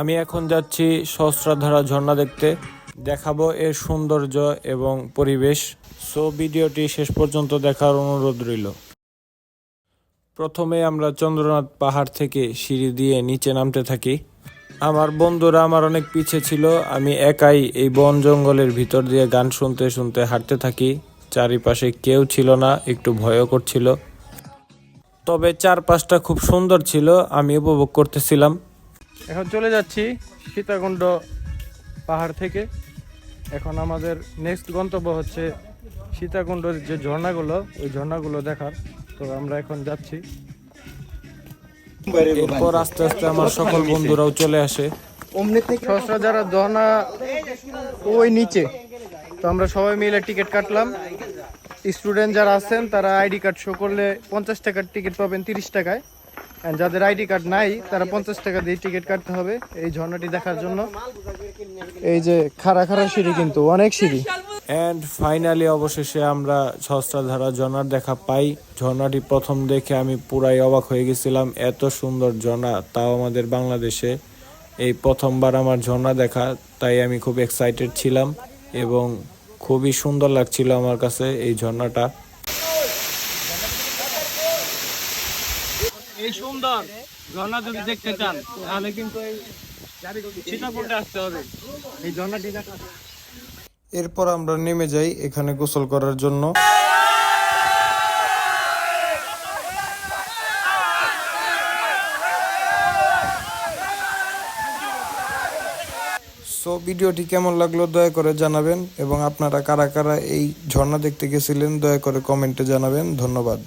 আমি এখন যাচ্ছি সহস্রাধারা ঝর্ণা দেখতে। দেখাবো এর সৌন্দর্য এবং পরিবেশ। সো ভিডিওটি শেষ পর্যন্ত দেখার অনুরোধ রইল। প্রথমে আমরা চন্দ্রনাথ পাহাড় থেকে সিঁড়ি দিয়ে নিচে নামতে থাকি। আমার বন্ধুরা আমার অনেক পিছে ছিল, আমি একাই এই বন জঙ্গলের ভিতর দিয়ে গান শুনতে শুনতে হাঁটতে থাকি। চারিপাশে কেউ ছিল না, একটু ভয়ও করছিল। তবে চারপাশটা খুব সুন্দর ছিল, আমি উপভোগ করতেছিলাম। এখন চলে যাচ্ছি সীতাকুণ্ড পাহাড় থেকে। এখন আমাদের নেক্সট গন্তব্য হচ্ছে সীতাকুণ্ডর যে ঝর্ণাগুলো ওই ঝর্ণাগুলো দেখার। তো আমরা এখন যাচ্ছি। এরপর আস্তে আস্তে আমার সকল বন্ধুরাও চলে আসে। সহস্রা যারা ঝর্ণা ওই নিচে তো আমরা সবাই মিলে টিকিট কাটলাম। স্টুডেন্ট যারা আছেন তারা আইডি কার্ড শো করলে পঞ্চাশ টাকার টিকিট পাবেন তিরিশ টাকায়। যাদের আইডি কার্ড নাই, তারা পঞ্চাশ টাকা দিয়ে টিকিট কাটতে হবে এই ঝর্ণাটি দেখার জন্য। এই যে খাড়া খাড়া সিঁড়ি কিন্তু, অনেক সিঁড়ি। অ্যান্ড ফাইনালি অবশেষে আমরা ধারা ঝর্ণার দেখা পাই। ঝর্ণাটি প্রথম দেখে আমি পুরাই অবাক হয়ে গেছিলাম, এত সুন্দর ঝর্ণা, তাও আমাদের বাংলাদেশে এই প্রথমবার আমার ঝর্ণা দেখা, তাই আমি খুব এক্সাইটেড ছিলাম এবং খুবই সুন্দর লাগছিল আমার কাছে এই ঝর্ণাটা। এই সুন্দর ঝর্ণা যদি দেখতে চান, তাহলে কিন্তু সীতাকুণ্ডে আসতে হবে। এই ঝর্ণাটি এরপর আমরা নেমে যাই এখানে গোসল করার জন্য। সো ভিডিওটি কেমন লাগল দয়া করে জানাবেন এবং আপনারা কারা কারা এই ঝর্ণা দেখতে গেছিলেন দয়া করে কমেন্টে জানাবেন। ধন্যবাদ।